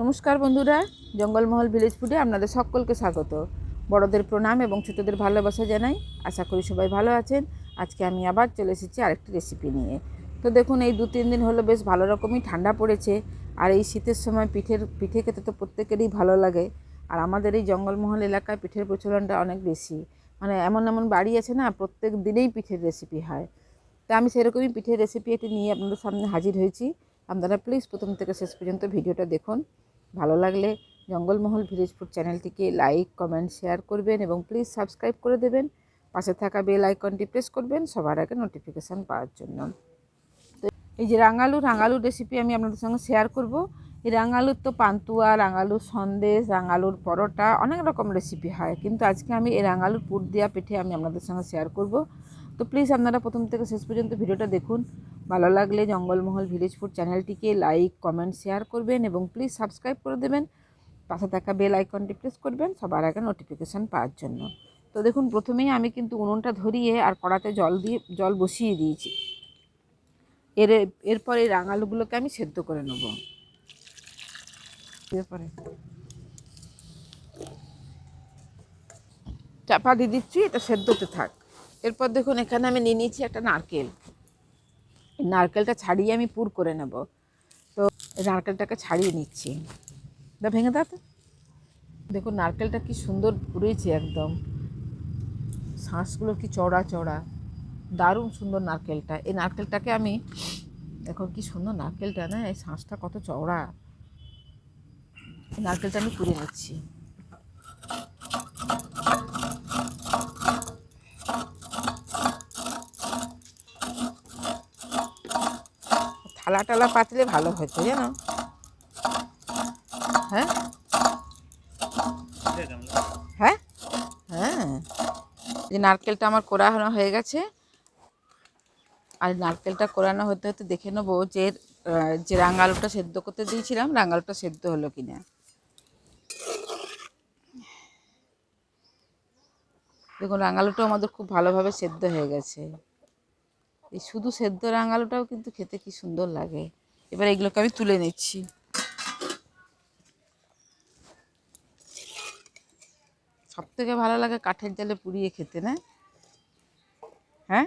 নমস্কার বন্ধুরা, জঙ্গলমহল ভিলেজ ফুডে আপনাদের সকলকে স্বাগত। বড়দের প্রণাম এবং ছোটদের ভালোবাসা জানাই। আশা করি সবাই ভালো আছেন। আজকে আমি আবার চলে এসেছি আরেকটি রেসিপি নিয়ে। তো দেখুন, এই দু তিন দিন হলো বেশ ভালো রকমই ঠান্ডা পড়েছে। আর এই শীতের সময় পিঠের, পিঠে খেতে তো প্রত্যেকেরই ভালো লাগে। আর আমাদের এই জঙ্গলমহল এলাকায় পিঠের প্রচলনটা অনেক বেশি। মানে এমন এমন বাড়ি আছে না, প্রত্যেক দিনেই পিঠের রেসিপি হয়। তা আমি সেরকমই পিঠের রেসিপি এটি নিয়ে আপনাদের সামনে হাজির হয়েছি। আপনারা প্লিজ প্রথম থেকে শেষ পর্যন্ত ভিডিওটা দেখুন। ভালো লাগলে জঙ্গলমহল ভিলেজ ফুড চ্যানেলটিকে লাইক, কমেন্ট, শেয়ার করবেন এবং প্লিজ সাবস্ক্রাইব করে দেবেন। পাশে থাকা বেল আইকনটি প্রেস করবেন সবার আগে নোটিফিকেশান পাওয়ার জন্য। তো এই যে রাঙালু, রাঙালুর রেসিপি আমি আপনাদের সঙ্গে শেয়ার করব। এই রাঙালুর তো পান্তুয়া, রাঙালুর সন্দেশ, রাঙালুর পরোটা, অনেক রকম রেসিপি হয়। কিন্তু আজকে আমি এই রাঙালুর পুর দেওয়া পিঠে আমি আপনাদের সঙ্গে শেয়ার করব। তো প্লিজ আপনারা প্রথম থেকে শেষ পর্যন্ত ভিডিওটা দেখুন। ভালো লাগলে জঙ্গলমহল ভিলেজ ফুড চ্যানেলটিকে লাইক কমেন্ট শেয়ার করবেন এবং প্লিজ সাবস্ক্রাইব করে দেবেন। পাশে থাকা বেল আইকনটি প্রেস করবেন, সবার আগে নোটিফিকেশান পাওয়ার জন্য। তো দেখুন, প্রথমেই আমি কিন্তু উনুনটা ধরিয়ে আর কড়াতে জল দিয়ে, জল বসিয়ে দিয়েছি। এর, এরপর এই রাঙালুগুলোকে আমি সেদ্ধ করে নেব। এরপরে চাপা দিয়ে দিচ্ছি, এটা সেদ্ধতে থাক। এরপর দেখুন, এখানে আমি নিয়ে নিয়েছি একটা নারকেল। নারকেলটা ছাড়িয়ে আমি পুর করে নেব। তো নারকেলটাকে ছাড়িয়ে নিচ্ছি। দা ভেঙে দাও তো। দেখুন, নারকেলটা কি সুন্দর পুড়েছে একদম। শাঁসগুলো কি চড়া চড়া। দারুণ সুন্দর নারকেলটা। এই নারকেলটাকে আমি দেখো কি সুন্দর নারকেলটা না, এই শাঁসটা কত চওড়া। নারকেলটা আমি পুড়ে নিচ্ছি। থালা টালা পাতলে ভালো হতো জানো? হ্যাঁ? হ্যাঁ? হ্যাঁ। যে নারকেলটা আমার কোরানো হয়ে গেছে। আর নারকেলটা কোরানো হতে হতে দেখে নেব যে যে রাঙালুটা সেদ্ধ করতে দিয়েছিলাম, রাঙালুটা সেদ্ধ হলো কিনা। দেখুন, রাঙালুটাও আমাদের খুব ভালোভাবে সেদ্ধ হয়ে গেছে। এই শুধু সেদ্ধ রাঙালুটাও কিন্তু খেতে কি সুন্দর লাগে। এবার এগুলোকে আমি তুলে নিচ্ছি। সব থেকে ভালো লাগে কাঠের জালে পুড়িয়ে খেতে, না? হ্যাঁ?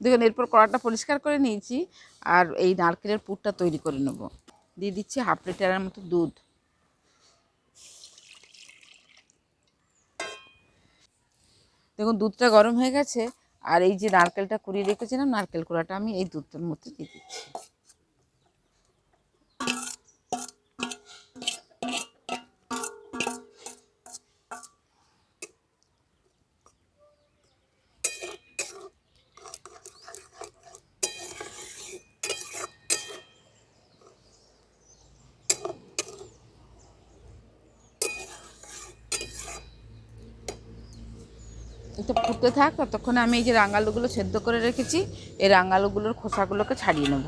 দেখুন, এরপর কড়াটা পরিষ্কার করে নিয়েছি, আর এই নারকেলের পুরটা তৈরি করে নেব। দিয়ে দিচ্ছি হাফ লিটারের মতো দুধ। দেখুন, দুধটা গরম হয়ে গেছে, আর এই যে নারকেলটা কুড়িয়ে রেখেছিলাম, নারকেল কুড়াটা আমি এই দুধটার মধ্যে দিয়ে দিচ্ছি। এটা ফুটতে থাক, ততক্ষণে আমি এই যে রাঙালুগুলো সেদ্ধ করে রেখেছি, এই রাঙালুগুলোর খোসাগুলোকে ছাড়িয়ে নেব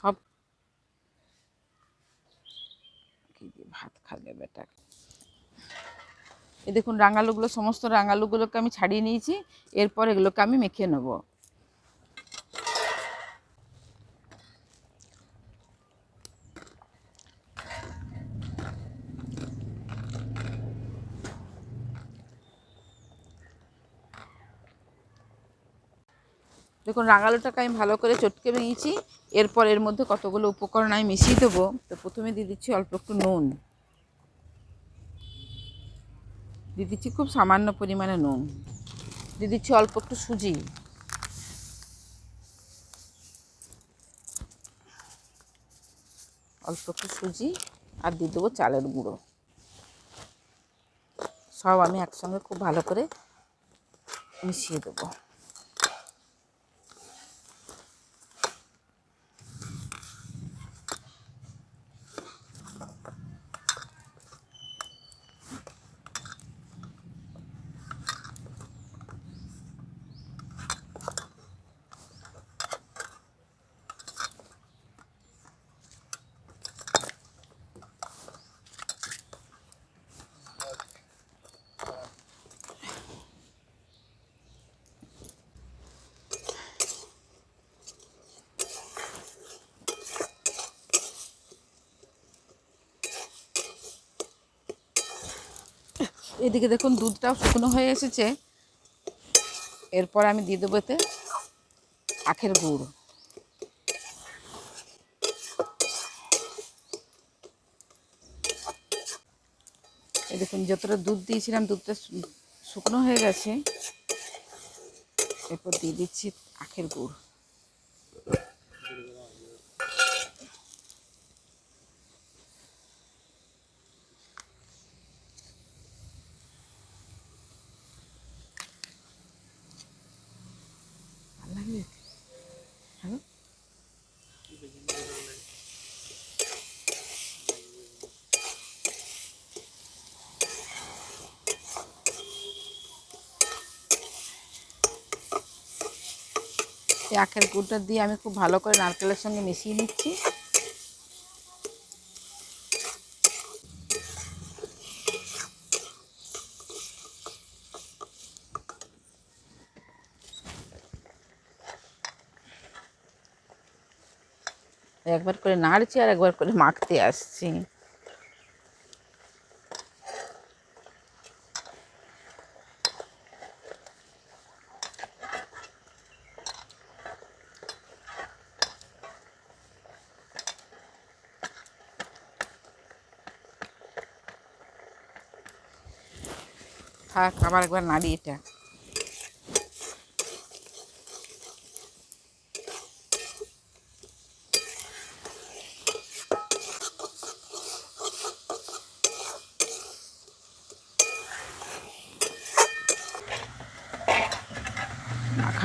সব কি দিয়ে ভাত বেটা এই দেখুন, রাঙালুগুলো, সমস্ত রাঙালুগুলোকে আমি ছাড়িয়ে নিয়েছি, এরপর এগুলোকে আমি মেখে নেব। দেখুন, রাঙালুটাকে আমি ভালো করে চটকে নিয়েছি, এরপর এর মধ্যে কতগুলো উপকরণ আমি মিশিয়ে দেবো, তো প্রথমে দিয়ে দিচ্ছি অল্প একটু নুন। দিয়ে দিচ্ছি খুব সামান্য পরিমাণে নুন। দিয়ে দিচ্ছি অল্প একটু সুজি। অল্প একটু সুজি আর দিয়ে দেবো চালের গুঁড়ো। সব আমি একসঙ্গে খুব ভালো করে মিশিয়ে দেবো। এদিকে দেখুন দুধটাও শুকনো হয়ে এসেছে। এরপর আমি দিয়ে দেবো এতে আখের গুড়। দেখুন, যতটা দুধ দিয়েছিলাম, দুধটা শুকনো হয়ে গেছে। এরপর দিয়ে দিচ্ছি আখের গুড়। এই আখের গুড়টা দিয়ে আমি খুব ভালো করে নারকেলের সঙ্গে মিশিয়ে নিচ্ছি। একবার করে নাড়ছি আর একবার করে মাখতে আসছি। থাক আবার একবার নাড়ি এটা।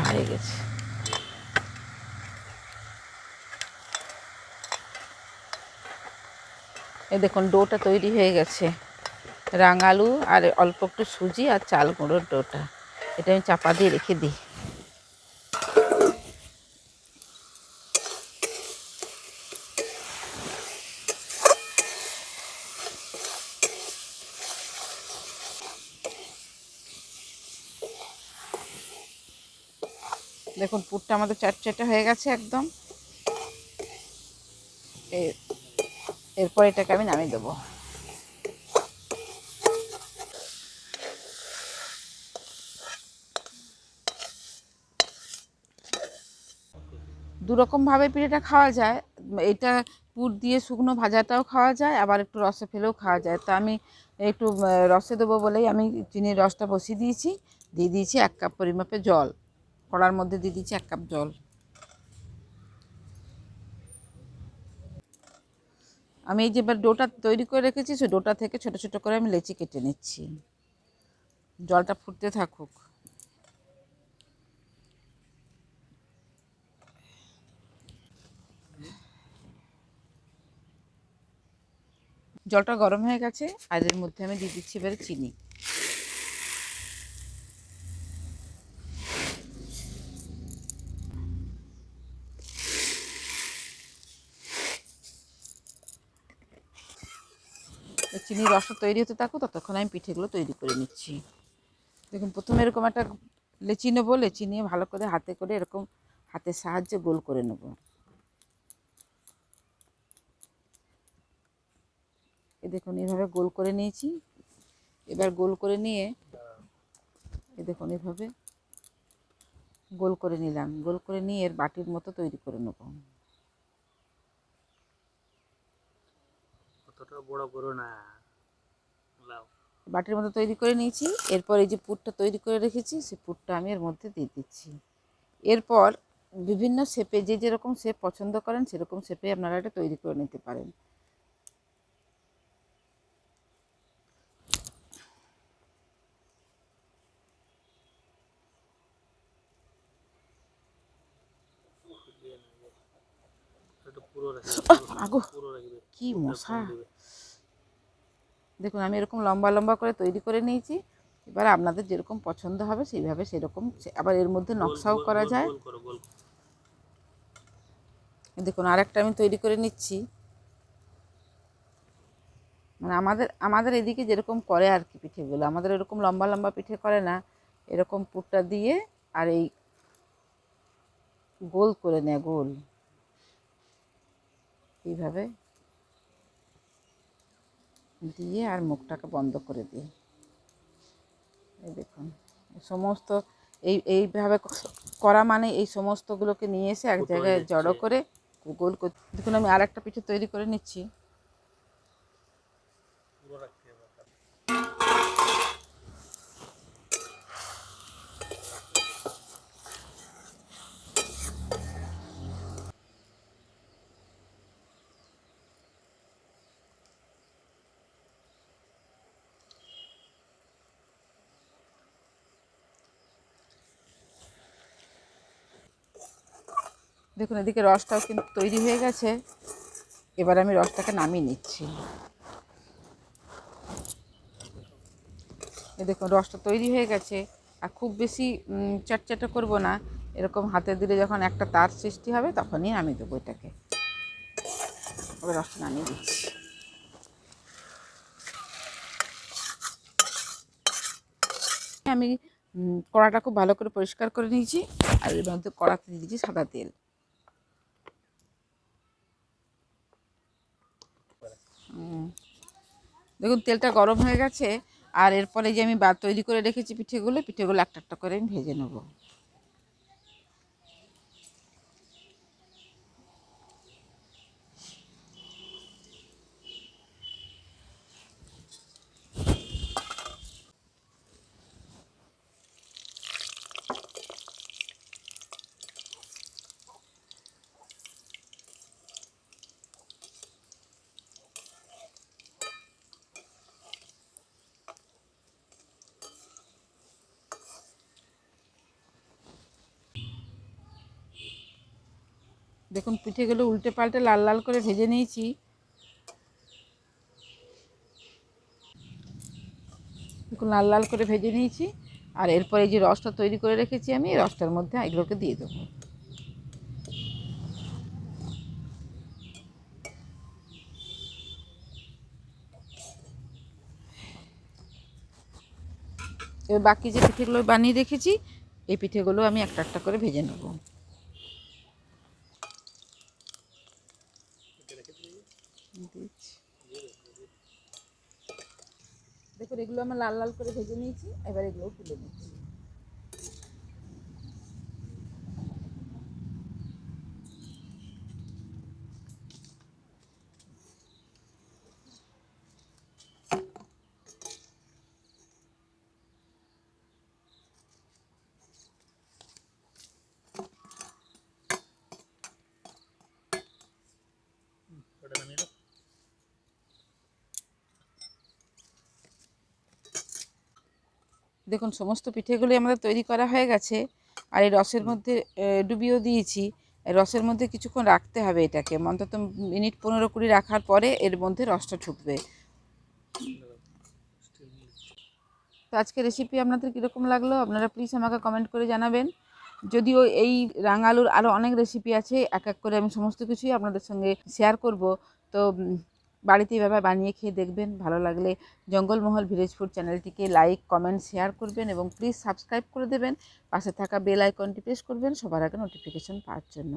হয়ে গেছে। এই দেখুন ডোটা তৈরি হয়ে গেছে। রাঙালু আর অল্প একটু সুজি আর চাল গুঁড়োর ডোটা। এটা আমি চাপা দিয়ে রেখে দিই। দেখুন, পুরটা আমাদের চটচটে হয়ে গেছে একদম। এরপর এটাকে আমি নামিয়ে দেবো। দুরকমভাবে পিঠেটা খাওয়া যায়। এটা পুর দিয়ে শুকনো ভাজাটাও খাওয়া যায়, আবার একটু রসে ফেলেও খাওয়া যায়। তা আমি একটু রসে দেবো বলেই আমি চিনির রসটা বসিয়ে দিয়েছি। দিয়ে দিয়েছি এক কাপ পরিমাপে জল। কড়ার মধ্যে দিয়ে দিয়েছি এক কাপ জল। আমি এই যে এবার ডোটা তৈরি করে রেখেছি, সেই ডোটা থেকে ছোট ছোট করে আমি লেচি কেটে নিচ্ছি। জলটা ফুটতে থাকুক। জলটা গরম হয়ে গেছে, আর এর মধ্যে আমি দিয়ে দিচ্ছি এবারে চিনি। চিনির রসটা তৈরি হতে থাকুক, ততক্ষণ আমি পিঠেগুলো তৈরি করে নিচ্ছি। দেখুন, প্রথমে এরকম একটা লেচি নেব, লেচি নিয়ে ভালো করে হাতে করে এরকম হাতের সাহায্যে গোল করে নেব। দেখুন এইভাবে গোল করে নিয়েছি। এবার গোল করে নিয়ে এ দেখুন এইভাবে গোল করে নিলাম। গোল করে নিয়ে এর বাটির মতো তৈরি করে নেব। বড় করো না। বাটির মতো তৈরি করে নিয়েছি। এরপর এই যে পুরটা তৈরি করে রেখেছি সেই পুরটা আমি এর মধ্যে দিয়ে দিচ্ছি। এরপর বিভিন্ন শেপে যে যেরকম শেপ পছন্দ করেন সেরকম শেপে আপনারা এটা তৈরি করে নিতে পারেন একটু পুরো রাখবে আগো কি মশা। দেখুন আমি এরকম লম্বা লম্বা করে তৈরি করে নিয়েছি। এবার আপনাদের যেরকম পছন্দ হবে সেইভাবে সেরকম আবার এর মধ্যে নকশাও করা যায়। দেখুন আরেকটা আমি তৈরি করে নিচ্ছি। মানে আমাদের আমাদের এদিকে যেরকম করে আর কি পিঠেগুলো। আমাদের এরকম লম্বা লম্বা পিঠে করে না। এরকম পুরটা দিয়ে আর এই গোল করে নেয় গোল। এইভাবে দিয়ে আর মুখটাকে বন্ধ করে দিই এই দেখুন সমস্ত এই এইভাবে করা মানে এই সমস্তগুলোকে নিয়ে এসে এক জায়গায় জড়ো করে গোল করে দেখুন আমি আর একটা পিঠে তৈরি করে নিচ্ছি। দেখুন এদিকে রসটাও কিন্তু তৈরি হয়ে গেছে। এবার আমি রসটাকে নামিয়ে নিচ্ছি। দেখুন রসটা তৈরি হয়ে গেছে। আর খুব বেশি উম, করব না। এরকম হাতে দিলে যখন একটা তার সৃষ্টি হবে তখনই নামিয়ে দেবো এটাকে। এবার রসটা নামিয়ে দিচ্ছি। আমি কড়াটা খুব ভালো করে পরিষ্কার করে নিয়েছি। আর এর মধ্যে কড়াতে দিয়েছি সাদা তেল। দেখুন, তেলটা গরম হয়ে গেছে, আর এরপরে যে আমি বা তৈরি করে রেখেছি পিঠেগুলো পিঠেগুলো একটা একটা করে আমি ভেজে নেব। দেখুন পিঠেগুলো উল্টে পাল্টে লাল লাল করে ভেজে নিয়েছি। দেখুন, লাল লাল করে ভেজে নিয়েছি। আর এরপরে যে রসটা তৈরি করে রেখেছি আমি, এই রসটার মধ্যে এগুলোকে দিয়ে দেবো। এবার বাকি যে পিঠেগুলো বানিয়ে রেখেছি, এই পিঠেগুলো আমি একটা একটা করে ভেজে নেব। দিচ্ছি। দেখুন এগুলো আমার লাল লাল করে ভেজে নিয়েছি এবার এগুলোও তুলে নিচ্ছি ওটা নামিয়ে দাও দেখুন, সমস্ত পিঠেগুলি আমাদের তৈরি করা হয়ে গেছে। আর এই রসের মধ্যে ডুবিয়েও দিয়েছি। রসের মধ্যে কিছুক্ষণ রাখতে হবে এটাকে। অন্তত মিনিট পনেরো কুড়ি রাখার পরে এর মধ্যে রসটা ঢুকবে। তো আজকে রেসিপি আপনাদের কীরকম লাগল? আপনারা প্লিজ আমাকে কমেন্ট করে জানাবেন। যদিও এই রাঙালুর আরও অনেক রেসিপি আছে, এক এক করে আমি সমস্ত কিছুই আপনাদের সঙ্গে শেয়ার করব। তো বাড়িতে এভাবে বানিয়ে খেয়ে দেখবেন। ভালো লাগলে জঙ্গলমহল ভিলেজ ফুড চ্যানেলটিকে লাইক, কমেন্ট, শেয়ার করবেন এবং প্লিজ সাবস্ক্রাইব করে দেবেন। পাশে থাকা বেল আইকনটি প্রেস করবেন সবার আগে নোটিফিকেশন পাওয়ার জন্য।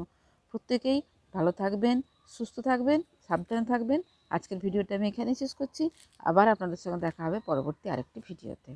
প্রত্যেকেই ভালো থাকবেন, সুস্থ থাকবেন, সাবধানে থাকবেন। আজকের ভিডিওটা আমি এখানেই শেষ করছি। আবার আপনাদের সঙ্গে দেখা হবে পরবর্তী আরেকটি ভিডিওতে।